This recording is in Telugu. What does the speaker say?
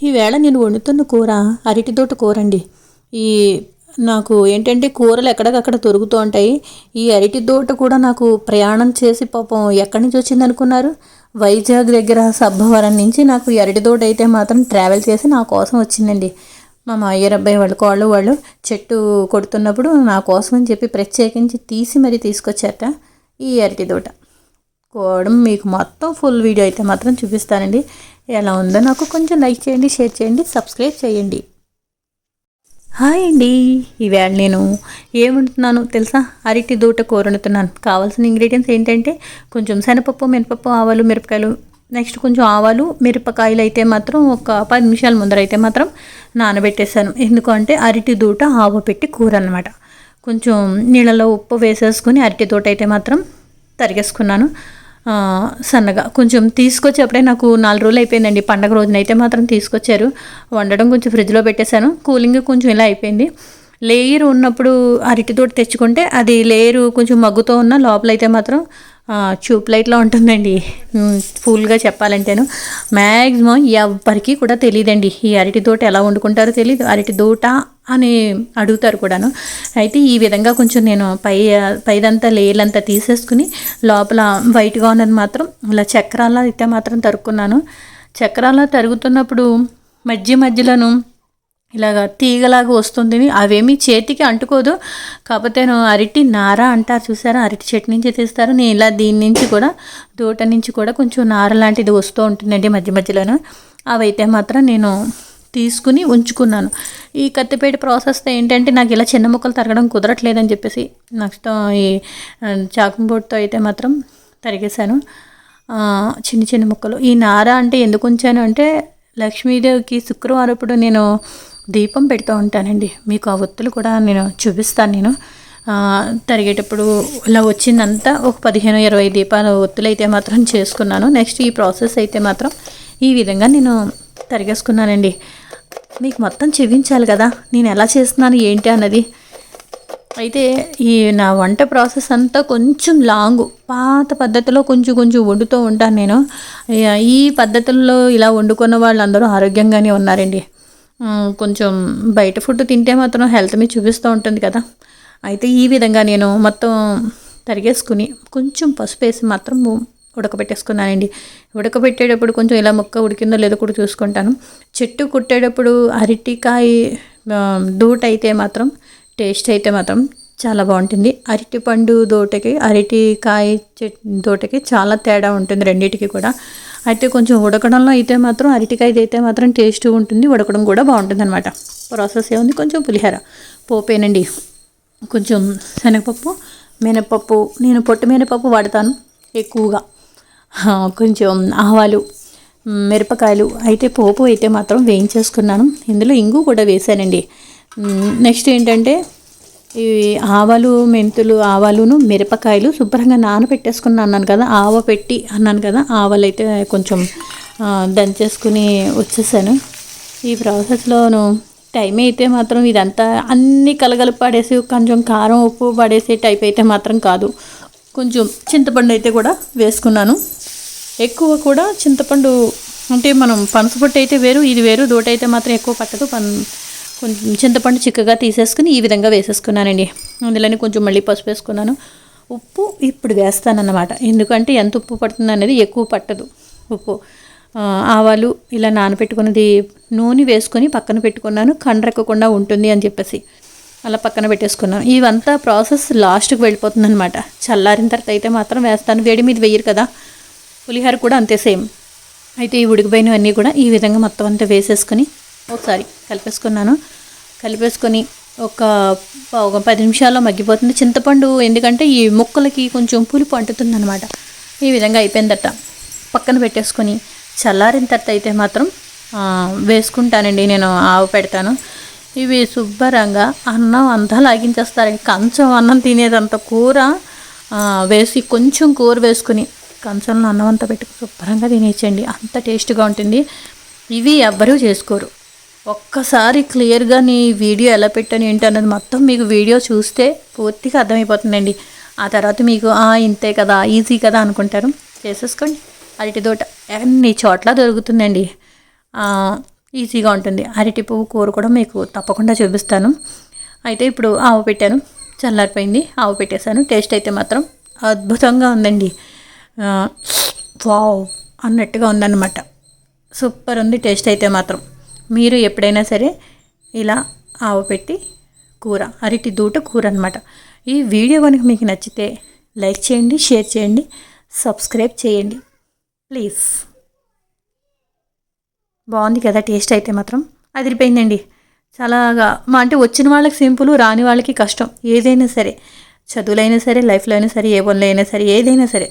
ఈవేళ నేను వండుతున్న కూర అరటితోట కూర అండి ఈ నాకు ఏంటంటే కూరలు ఎక్కడికక్కడ దొరుకుతూ ఉంటాయి. ఈ అరటి దోట కూడా నాకు ప్రయాణం చేసి పాపం ఎక్కడి నుంచి వచ్చింది అనుకున్నారు? వైజాగ్ దగ్గర సబ్బవరం నుంచి నాకు ఈ అరటి దోట అయితే మాత్రం ట్రావెల్ చేసి నా కోసం వచ్చిందండి. మా మాయ్యర్ అబ్బాయి వాళ్ళు కోళ్ళు వాళ్ళు చెట్టు కొడుతున్నప్పుడు నా కోసం అని చెప్పి ప్రత్యేకించి తీసి మరీ తీసుకొచ్చారట ఈ అరటి దోట కోవడం మీకు మొత్తం ఫుల్ వీడియో అయితే మాత్రం చూపిస్తానండి. ఎలా ఉందో నాకు కొంచెం లైక్ చేయండి షేర్ చేయండి సబ్స్క్రైబ్ చేయండి. హాయ్ అండి. ఈవేళ నేను ఏమంటున్నాను తెలుసా? అరటి దూట కూర వండుతున్నాను కావాల్సిన ఇంగ్రీడియంట్స్ ఏంటంటే కొంచెం శనపప్పు మినపప్పు ఆవాలు మిరపకాయలు నెక్స్ట్ కొంచెం ఆవాలు మిరపకాయలు అయితే మాత్రం ఒక పది నిమిషాల ముందర అయితే మాత్రం నానబెట్టేశాను. ఎందుకంటే అరటి దూట ఆవు పెట్టి కూర అనమాట కొంచెం నీళ్ళలో ఉప్పు వేసేసుకుని అరటి దూట అయితే మాత్రం తరిగేసుకున్నాను. సన్నగా కొంచెం తీసుకొచ్చి అప్పుడే నాకు నాలుగు రోజులు అయిపోయిందండి. పండగ రోజున అయితే మాత్రం తీసుకొచ్చారు. వండడం కొంచెం ఫ్రిడ్జ్లో పెట్టేశాను. కూలింగ్ కొంచెం ఇలా అయిపోయింది. లేయర్ ఉన్నప్పుడు అరటితోటి తెచ్చుకుంటే అది లేయరు కొంచెం మగ్గుతో ఉన్న లోపల అయితే మాత్రం ట్యూబ్ లైట్లో ఉంటుందండి. ఫుల్గా చెప్పాలంటేను. మ్యాక్సిమం ఎవరికి కూడా తెలియదండి ఈ అరటి దోట ఎలా వండుకుంటారో తెలియదు అరటి దోట అని అడుగుతారు కూడాను. అయితే ఈ విధంగా కొంచెం నేను పై పైదంతా లేయర్లంతా తీసేసుకుని లోపల వైట్గా ఉన్నది మాత్రం ఇలా చక్రాల అయితే మాత్రం తరుక్కున్నాను. చక్రాల తరుగుతున్నప్పుడు మధ్య మధ్యలోను ఇలాగ తీగలాగా వస్తుంది అవేమీ చేతికి అంటుకోదు. కాకపోతే నేను అరటి నార అంటారు చూసారా? అరటి చెట్టు నుంచి తీస్తారు. నేను ఇలా దీని నుంచి కూడా దూట నుంచి కూడా కొంచెం నార లాంటిది వస్తూ ఉంటుందండి మధ్య మధ్యలోను. అవైతే మాత్రం నేను తీసుకుని ఉంచుకున్నాను. ఈ కత్తిపేట ప్రాసెస్ ఏంటంటే నాకు ఇలా చిన్న ముక్కలు తరగడం కుదరట్లేదని చెప్పేసి నెక్స్ట్ ఈ చాకుంబోర్డ్తో అయితే మాత్రం తరిగేశాను. చిన్న చిన్న ముక్కలు. ఈ నార అంటే ఎందుకు ఉంచాను అంటే లక్ష్మీదేవికి శుక్రవారప్పుడు నేను దీపం పెడుతూ ఉంటానండి. మీకు ఆ ఒత్తులు కూడా నేను చూపిస్తాను నేను. తరిగేటప్పుడు ఇలా వచ్చిందంతా ఒక పదిహేను ఇరవై దీపాల ఒత్తులు అయితే మాత్రం చేసుకున్నాను. నెక్స్ట్ ఈ ప్రాసెస్ అయితే మాత్రం ఈ విధంగా నేను తరిగేసుకున్నానండి. మీకు మొత్తం చూపించాలి కదా నేను ఎలా చేస్తున్నాను ఏంటి అన్నది. అయితే ఈ నా వంట ప్రాసెస్ అంతా కొంచెం లాంగ్ పాత పద్ధతిలో కొంచెం కొంచెం వండుతూ ఉంటాను నేను. ఈ- పద్ధతుల్లో ఇలా వండుకున్న వాళ్ళందరూ ఆరోగ్యంగానే ఉన్నారండి. కొంచెం బయట ఫుడ్ తింటే మాత్రం హెల్త్ మీద చూపిస్తూ ఉంటుంది కదా. అయితే ఈ విధంగా నేను మొత్తం తరిగేసుకుని కొంచెం పసుపు వేసి మాత్రం ఉడకబెట్టేసుకున్నానండి. ఉడకబెట్టేటప్పుడు కొంచెం ఇలా ముక్క ఉడికిందో లేదో కూడా చూసుకుంటాను. చెట్టు కుట్టేటప్పుడు అరటికాయ దూట అయితే మాత్రం టేస్ట్ అయితే మాత్రం చాలా బాగుంటుంది. అరటి పండు దోటకి అరటికాయ చెట్ దోటకి చాలా తేడా ఉంటుంది రెండింటికి కూడా. అయితే కొంచెం ఉడకడంలో అయితే మాత్రం అరటికాయది అయితే మాత్రం టేస్ట్ ఉంటుంది ఉడకడం కూడా బాగుంటుంది అనమాట ప్రాసెస్ ఏముంది? కొంచెం పులిహోర. పోపేనండి. కొంచెం శనగపప్పు మినపప్పు నేను పొట్టు మినపప్పు వాడతాను ఎక్కువగా. కొంచెం ఆవాలు మిరపకాయలు అయితే పోపు అయితే మాత్రం వేయించేసుకున్నాను. ఇందులో ఇంగు కూడా వేసానండి. నెక్స్ట్ ఏంటంటే ఈ ఆవాలు మెంతులు ఆవాలును మిరపకాయలు శుభ్రంగా నానబెట్టేసుకుని అన్నాను కదా ఆవ పెట్టి అన్నాను కదా ఆవాలు అయితే కొంచెం దంచేసుకుని వచ్చేసాను. ఈ ప్రాసెస్లోను టైం అయితే మాత్రం ఇదంతా అన్ని కలగలిపి పడేసి కొంచెం కారం ఉప్పు పడేసే టైప్ అయితే మాత్రం కాదు. కొంచెం చింతపండు అయితే కూడా వేసుకున్నాను. ఎక్కువ కూడా చింతపండు అంటే మనం పనసపొట్టు అయితే వేరు ఇది వేరు దోట అయితే మాత్రం ఎక్కువ పట్టదు. పన్ కొంచెం చింతపండు చిక్కగా తీసేసుకుని ఈ విధంగా వేసేసుకున్నానండి. అందులోనే కొంచెం మళ్ళీ పసుపు వేసుకున్నాను. ఉప్పు ఇప్పుడు వేస్తానన్నమాట. ఎందుకంటే ఎంత ఉప్పు పడుతుంది అనేది ఎక్కువ పట్టదు ఉప్పు. ఆవాలు ఇలా నానబెట్టుకున్నది నూనె వేసుకొని పక్కన పెట్టుకున్నాను. కండ్రెక్కకుండా ఉంటుంది అని చెప్పేసి అలా పక్కన పెట్టేసుకున్నాను. ఇవంతా ప్రాసెస్ లాస్ట్కి వెళ్ళిపోతుంది అనమాట చల్లారిన తర్వాత అయితే మాత్రం వేస్తాను. వేడి మీద వేయరు కదా. పులిహోర కూడా అంతే సేమ్. అయితే ఈ ఉడికిపోయినవన్నీ కూడా ఈ విధంగా మొత్తం అంతా వేసేసుకొని ఒకసారి కలిపేసుకున్నాను. కలిపేసుకొని ఒక ఒక పది నిమిషాల్లో మగ్గిపోతుంది. చింతపండు ఎందుకంటే ఈ ముక్కలకి కొంచెం పులుపు అంటుతుంది అనమాట ఈ విధంగా అయిపోయిందట. పక్కన పెట్టేసుకొని చల్లారిన తర్వాత అయితే మాత్రం వేసుకుంటానండి. నేను ఆవు పెడతాను. ఇవి శుభ్రంగా అన్నం అంతా లాగించేస్తారండి కంచం అన్నం తినేదంత కూర వేసి కొంచెం కూర వేసుకుని కంచంలో అన్నం అంతా పెట్టుకుని శుభ్రంగా తినేయచ్చండి అంత టేస్ట్గా ఉంటుంది. ఇవి ఎవ్వరూ చేసుకోరు. ఒక్కసారి క్లియర్గా నీ వీడియో ఎలా పెట్టాను ఏంటి అన్నది మొత్తం మీకు వీడియో చూస్తే పూర్తిగా అర్థమైపోతుందండి. ఆ తర్వాత మీకు "ఆ, ఇంతే కదా ఈజీ కదా అనుకుంటారు. చేసేసుకోండి. అరటి దోట అన్ని చోట్ల దొరుకుతుందండి. ఈజీగా ఉంటుంది. అరటి పువ్వు కూర కూడా మీకు తప్పకుండా చూపిస్తాను. అయితే ఇప్పుడు ఆవు పెట్టాను. చల్లారిపోయింది. ఆవు పెట్టేశాను. టేస్ట్ అయితే మాత్రం అద్భుతంగా ఉందండి. వావ్ అన్నట్టుగా ఉందన్నమాట. సూపర్ ఉంది. టేస్ట్ అయితే మాత్రం. మీరు ఎప్పుడైనా సరే ఇలా ఆవు పెట్టి కూర అరటి దూట కూర అనమాట ఈ వీడియో కనుక మీకు నచ్చితే లైక్ చేయండి షేర్ చేయండి సబ్స్క్రైబ్ చేయండి. ప్లీజ్. బాగుంది కదా టేస్ట్ అయితే మాత్రం. అదిరిపోయిందండి. చాలాగా మా అంటే వచ్చిన వాళ్ళకి సింపుల్ రాని వాళ్ళకి కష్టం. ఏదైనా సరే చదువులైనా సరే లైఫ్లో అయినా సరే ఏ పనులు అయినా సరే ఏదైనా సరే.